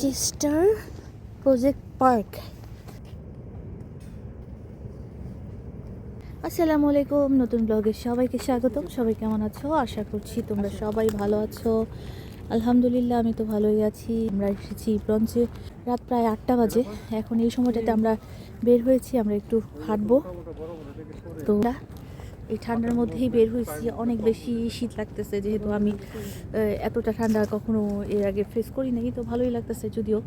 Chester project park আসসালামু আলাইকুম নতুন ব্লগে সবাইকে স্বাগতম। সবাই কেমন আছো? আশা করছি তোমরা সবাই ভালো আছো। আলহামদুলিল্লাহ আমি তো ভালোই আছি। আমরা এসেছি ব্রঞ্চে রাত প্রায় আটটা বাজে। এখন এই সময়টাতে আমরা বের হয়েছি আমরা একটু হাঁটবো। তো এই ঠান্ডার মধ্যেই বের হয়েছি। অনেক বেশি শীত লাগতেছে, যেহেতু আমি এতটা ঠান্ডা কখনো এর আগে ফেস করি নাই তো ভালোই লাগতেছে যদিও।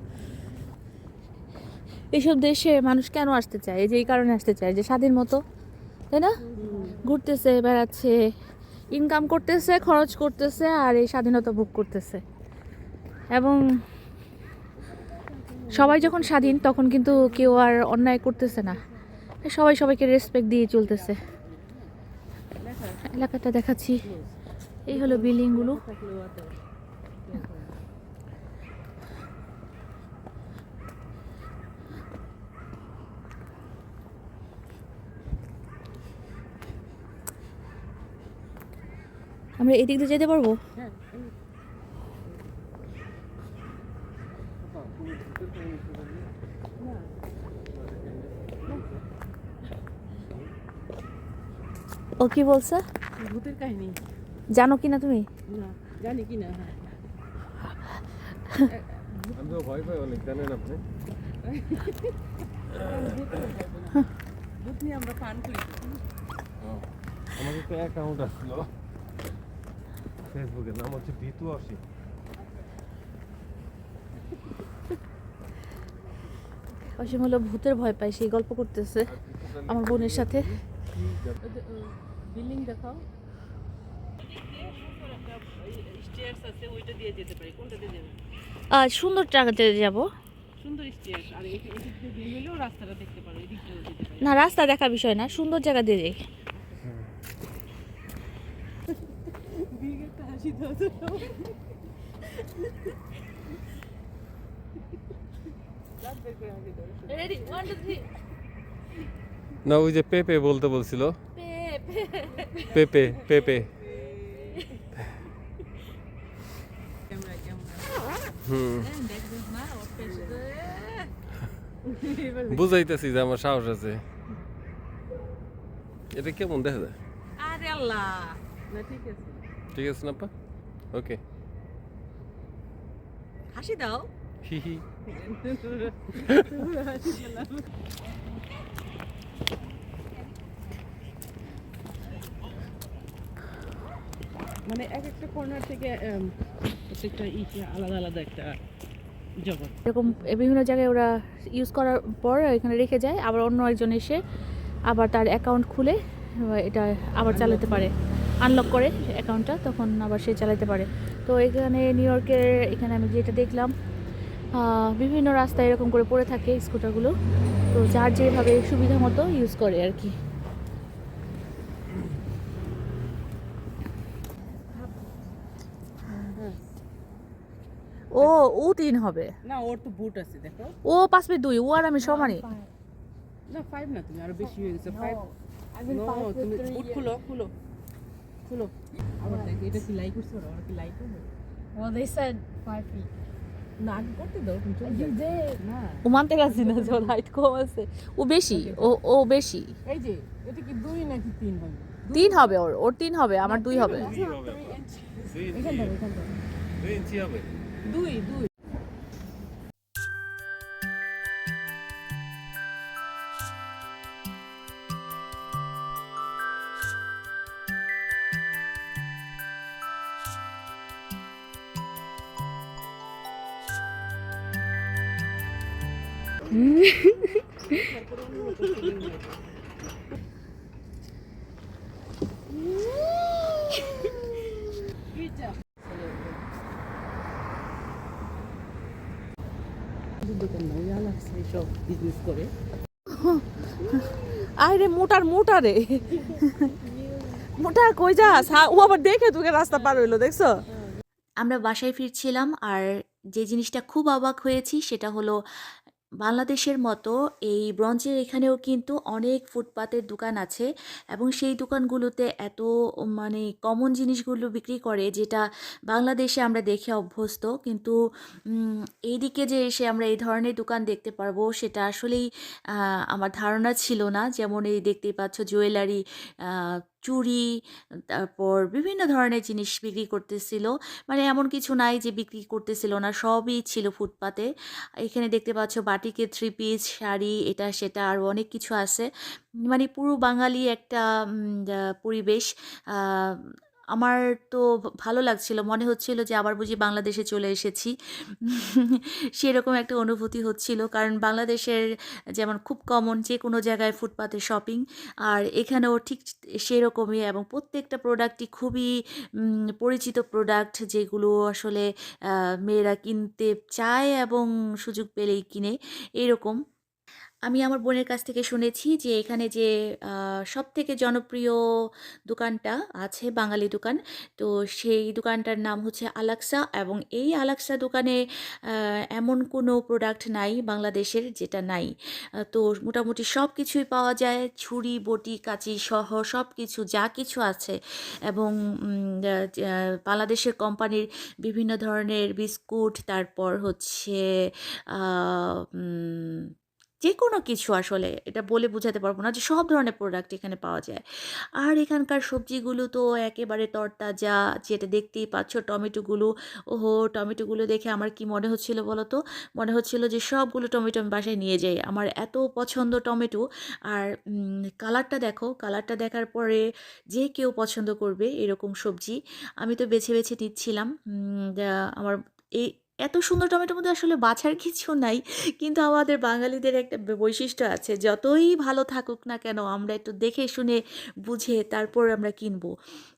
এইসব দেশে মানুষ কেন আসতে চায়? যে এই কারণে আসতে চায়, যে স্বাধীন মতো, তাই না? ঘুরতেছে, বেড়াচ্ছে ইনকাম করতেছে, খরচ করতেছে, আর এই স্বাধীনতা ভোগ করতেছে। এবং সবাই যখন স্বাধীন, তখন কিন্তু কেউ আর অন্যায় করতেছে না। সবাই সবাইকে রেসপেক্ট দিয়ে চলতেছে। এলাকাটা দেখাচ্ছি। এই হলো বিল্ডিংগুলো। আমরা এদিক দিয়ে যেতে পারব? ও কি বলছে? ভূতের কাহিনী। জানো কি না তুমি? না জানি কি না আমি তো ভয় পাই অনেক জানেন আপনি? ভূত নিয়ে আমরা পান করি আমাদের তো অ্যাকাউন্ট আসছিল ফেসবুকে নাম হচ্ছে ভিতু অসি অসীম হলো ভূতের ভয় পায় সেই গল্প করতেছে আমার বোনের সাথে। বিল্ডিং দেখাও। স্টেয়ার্স আছে ওইটা দিয়ে যেতে পারি। কোনটা দিয়ে আর সুন্দর জায়গাতে যাব। সুন্দর স্টেয়ার্স আর এদিক দিয়ে বের হলেও রাস্তাটা দেখতে পারো এদিক দিয়েও যেতে পারি। না রাস্তা দেখার বিষয় না সুন্দর জায়গা দিয়ে যাই। না ওই যে পেপে বলতে বলছিল। পেপে পেপে। বুঝাইতেছি যে আমার সাহস আছে এটা কেমন দেখা যায় আরে আল্লাহ না ঠিক আছে ঠিক আছে না আপা ওকে হাসি দাও হি হি মানে এক একটা কর্নার থেকে উম, প্রত্যেকটা আলাদা আলাদা একটা জগৎ। এরকম বিভিন্ন জায়গায় ওরা ইউজ করার পর এখানে রেখে যায় আবার অন্য একজন এসে আবার তার অ্যাকাউন্ট খুলে এটা আবার চালাতে পারে। আনলক করে অ্যাকাউন্টটা তখন আবার সে চালাতে পারে। তো এখানে নিউ ইয়র্কের এখানে আমি যেটা দেখলাম বিভিন্ন রাস্তায় এরকম করে পড়ে থাকে স্কুটারগুলো তো যার যেভাবে সুবিধা মতো ইউজ করে আর কি। ও ও তিন হবে। না ওর তো বুট আছে দেখো। ও পাঁচ মিনিট দুই ও আর আমি সমানই। না ফাইভ না তুমি আরও বেশি হয়ে গেছে ফাইভ তুমি বুট খুলো খুলো। খুলো। আবার দেখ এটা কি লাইক করছ ওরা? ওরা কি লাইক করবে? Well, they said five feet. না যে হাইট কম আছে। ও বেশি ও ও বেশি। এই যে এটা কি দুই নাকি তিন হবে? তিন হবে ওর ওর তিন হবে আমার দুই হবে। দুই ইঞ্চি এখান থেকে এখান থেকে দুই ইঞ্চি হবে দুই দুই দোকান না ওই আলাদা সব বিজনেস করে। আরে মোটার মোটা রে মোটা কই যাস? হ্যাঁ, ও আবার দেখে তোকে রাস্তা পার হইল দেখছ? আমরা বাসায় ফিরছিলাম আর যে জিনিসটা খুব অবাক হয়েছি সেটা হলো বাংলাদেশের মতো এই ব্রঞ্জের এখানেও কিন্তু অনেক ফুটপাতের দোকান আছে এবং সেই দোকানগুলোতে এত মানে কমন জিনিসগুলো বিক্রি করে যেটা বাংলাদেশে আমরা দেখে অভ্যস্ত। কিন্তু এইদিকে যে এসে আমরা এই ধরনের দোকান দেখতে পারব সেটা আসলেই আমার ধারণা ছিল না। যেমন এই দেখতেই পাচ্ছ জুয়েলারি চুড়ি তারপর বিভিন্ন ধরনের জিনিস বিক্রি করতেছিল। মানে এমন কিছু নাই যে বিক্রি করতেছিল না, সবই ছিল ফুটপাতে। এখানে দেখতে পাচ্ছ বাটিকে থ্রি পিস শাড়ি, এটা সেটা আর অনেক কিছু আছে। মানে পুরো বাঙালি একটা পরিবেশ। আমার তো ভালো লাগছিল। মনে হচ্ছিল যে আবার বুঝি বাংলাদেশে চলে এসেছি। সেরকম একটা অনুভূতি হচ্ছিল। কারণ বাংলাদেশের যেমন খুব কমন যে কোনো জায়গায় ফুটপাতে শপিং আর এখানেও ঠিক সেরকমই এবং প্রত্যেকটা প্রোডাক্টই খুবই পরিচিত প্রোডাক্ট যেগুলো আসলে মেয়েরা কিনতে চায় এবং সুযোগ পেলেই কিনে। এরকম। আমি আমার বোনের কাছ থেকে শুনেছি যে এখানে যে সব থেকে জনপ্রিয় দোকানটা আছে বাঙালি দোকান। তো সেই দোকানটার নাম হচ্ছে আলাক্সা এবং এই আলাক্সা দোকানে এমন কোনো প্রোডাক্ট নাই বাংলাদেশের যেটা নাই। তো মোটামুটি সব কিছুই পাওয়া যায়। ছুরি, বটি, কাঁচি সহ সব কিছু যা কিছু আছে এবং বাংলাদেশের কোম্পানির বিভিন্ন ধরনের বিস্কুট, তারপর হচ্ছে যে কোনো কিছু আসলে এটা বলে বোঝাতে পারব না যে সব ধরনের প্রোডাক্ট এখানে পাওয়া যায়। আর এখানকার সবজিগুলো তো একেবারে তরতাজা, যেটা দেখতেই পাচ্ছ টমেটোগুলো, ওহো, টমেটোগুলো দেখে আমার কি মনে হচ্ছিল বলো তো মনে হচ্ছিল যে সবগুলো টমেটো আমি বাসায় নিয়ে যাই। আমার এত পছন্দ টমেটো। আর কালারটা দেখো কালারটা দেখার পরে যে কেউ পছন্দ করবে এরকম সবজি। আমি তো বেছে বেছে নিচ্ছিলাম। আমার এই এত সুন্দর টমেটোর মধ্যে আসলে বাছার কিছু নাই, কিন্তু আমাদের বাঙালিদের একটা বৈশিষ্ট্য আছে, যতই ভালো থাকুক না কেন আমরা একটু দেখে শুনে বুঝে তারপর আমরা কিনবো।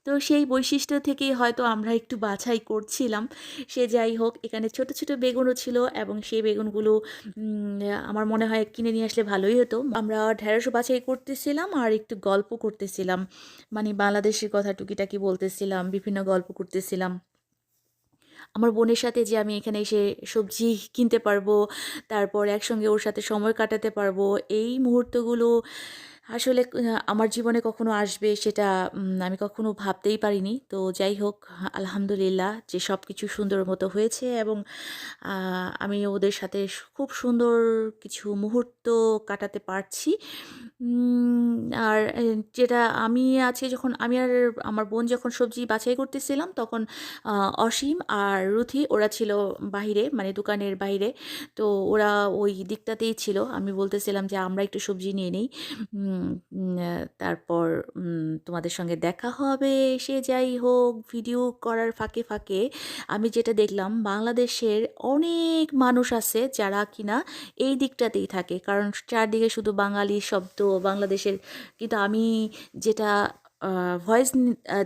তো সেই বৈশিষ্ট্য থেকেই হয়তো আমরা একটু বাছাই করছিলাম, সে যাই হোক, এখানে ছোট ছোট বেগুনও ছিল এবং সেই বেগুনগুলো আমার মনে হয় কিনে নিয়ে আসলে ভালোই হতো। আমরা ঢেঁড়সও বাছাই করতেছিলাম আর একটু গল্প করতেছিলাম মানে বাংলাদেশের কথা টুকিটাকি বলতেছিলাম, বিভিন্ন গল্প করতেছিলাম। আমার বোনের সাথে যে আমি এখানে এসে সবজি কিনতে পারব, তারপর একসঙ্গে ওর সাথে সময় কাটাতে পারব, এই মুহূর্তগুলো আসলে আমার জীবনে কখনো আসবে সেটা আমি কখনো ভাবতেই পারিনি। তো যাই হোক, আলহামদুলিল্লাহ যে সব কিছু সুন্দর মতো হয়েছে এবং আমি ওদের সাথে খুব সুন্দর কিছু মুহূর্ত কাটাতে পারছি। আর যেটা আমি আছে যখন, আমি আর আমার বোন যখন সবজি বাছাই করতেছিলাম, তখন অসীম আর রুথি, ওরা ছিল বাইরে মানে দোকানের বাইরে। তো ওরা ওই দিকটাতেই ছিল। আমি বলতেছিলাম যে, আমরা একটু সবজি নিয়ে নিই। তারপর তোমাদের সঙ্গে দেখা হবে, সে যাই হোক ভিডিও করার ফাঁকে ফাঁকে। আমি যেটা দেখলাম, বাংলাদেশের অনেক মানুষ আছে যারা কিনা এই দিকটাতেই থাকে। কারণ চারদিকে শুধু বাঙালি শব্দ, বাংলাদেশের, কিন্তু আমি যেটা ভয়েস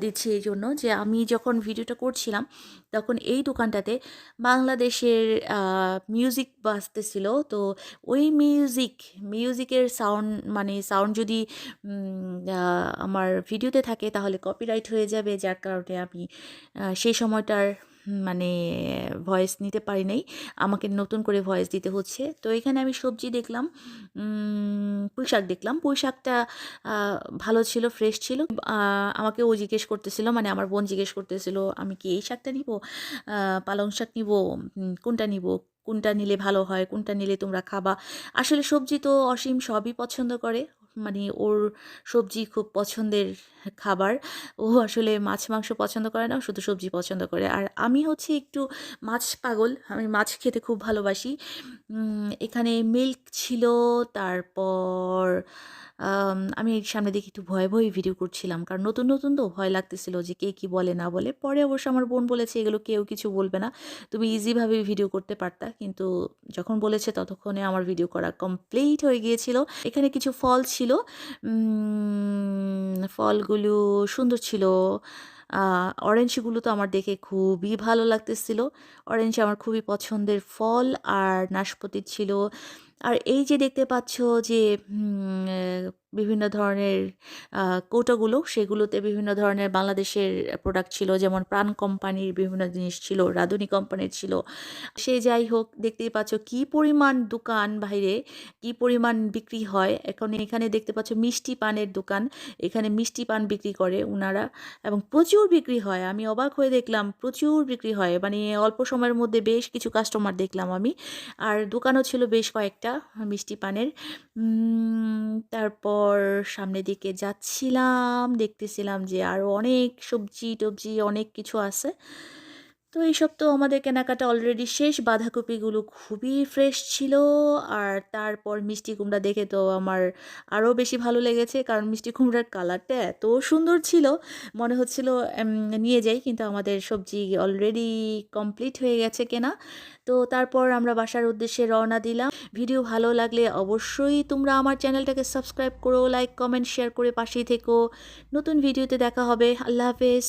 দিচ্ছি এই জন্য যে আমি যখন ভিডিওটা করছিলাম, তখন এই দোকানটাতে বাংলাদেশের মিউজিক বাজতেছিল। তো ওই মিউজিক মিউজিকের সাউন্ড মানে সাউন্ড যদি আমার ভিডিওতে থাকে তাহলে কপিরাইট হয়ে যাবে। যার কারণে আমি সেই সময়টার মানে ভয়েস নিতে পারি নাই। আমাকে নতুন করে ভয়েস দিতে হচ্ছে। তো এখানে আমি সবজি দেখলাম পুঁই শাক দেখলাম। পুঁই শাকটা ভালো ছিল ফ্রেশ ছিল। আমাকে ও জিজ্ঞেস করতেছিল মানে আমার বোন জিজ্ঞেস করতেছিল, আমি কি এই শাকটা নিব? পালং শাক নিব? কোনটা নিব? কোনটা নিলে ভালো হয়? কোনটা নিলে তোমরা খাবা? আসলে সবজি তো অসীম সবই পছন্দ করে। মানে ওর সবজি খুব পছন্দের খাবার। ও আসলে মাছ মাংস পছন্দ করে না শুধু সবজি পছন্দ করে। আর আমি হচ্ছে একটু মাছ পাগল, আমি মাছ খেতে খুব ভালোবাসি। এখানে মিল্ক ছিল, তারপর, আমি এর সামনে দেখি একটু ভয়ে ভয়ে ভিডিও করছিলাম। কারণ নতুন নতুন তো ভয় লাগতেছিল যে কে কি বলে, না বলে। পরে অবশ্য আমার বোন বলেছে, এগুলো কেউ কিছু বলবে না। তুমি ইজিভাবে ভিডিও করতে পারতা। কিন্তু যখন বলেছে, ততক্ষণে আমার ভিডিও করা কমপ্লিট হয়ে গিয়েছিল। এখানে কিছু ফল ছিল উম, ফলগুলো সুন্দর ছিল। অরেঞ্জগুলো তো আমার দেখে খুবই ভালো লাগতেছিল। অরেঞ্জ আমার খুবই পছন্দের ফল আর নাশপাতি ছিল। আর এই যে দেখতে পাচ্ছ যে বিভিন্ন ধরনের কৌটোগুলো, সেগুলোতে বিভিন্ন ধরনের বাংলাদেশের প্রোডাক্ট ছিল, যেমন প্রাণ কোম্পানির বিভিন্ন জিনিস ছিল, রাধুনী কোম্পানির ছিল। সে যাই হোক, দেখতেই পাচ্ছ কি পরিমাণ দোকান বাইরে, কি পরিমাণ বিক্রি হয়। এখন এখানে দেখতে পাচ্ছ মিষ্টি পানের দোকান, এখানে মিষ্টি পান বিক্রি করে ওনারা এবং প্রচুর বিক্রি হয়। আমি অবাক হয়ে দেখলাম, প্রচুর বিক্রি হয়। মানে অল্প সময়ের মধ্যে বেশ কিছু কাস্টমার দেখলাম আমি। আর দোকানও ছিল বেশ কয়েকটা। মিষ্টি পানের। তারপর সামনের দিকে যাচ্ছিলাম, দেখতেছিলাম যে আরও অনেক সবজি টবজি অনেক কিছু আছে। তো এইসব তো আমাদের কেনাকাটা অলরেডি শেষ। বাঁধাকপিগুলো খুবই ফ্রেশ ছিল। আর তারপর মিষ্টি কুমড়া দেখে তো আমার আরও বেশি ভালো লেগেছে, কারণ মিষ্টি কুমড়ার কালারটা এত সুন্দর ছিল। মনে হচ্ছিল নিয়ে যাই, কিন্তু আমাদের সবজি অলরেডি কমপ্লিট হয়ে গেছে কেনা। তো তারপর আমরা বাসার উদ্দেশ্যে রওনা দিলাম। ভিডিও ভালো লাগলে অবশ্যই তোমরা আমার চ্যানেলটাকে সাবস্ক্রাইব করো লাইক কমেন্ট শেয়ার করে পাশেই থেকো। নতুন ভিডিওতে দেখা হবে। আল্লাহ হাফেজ।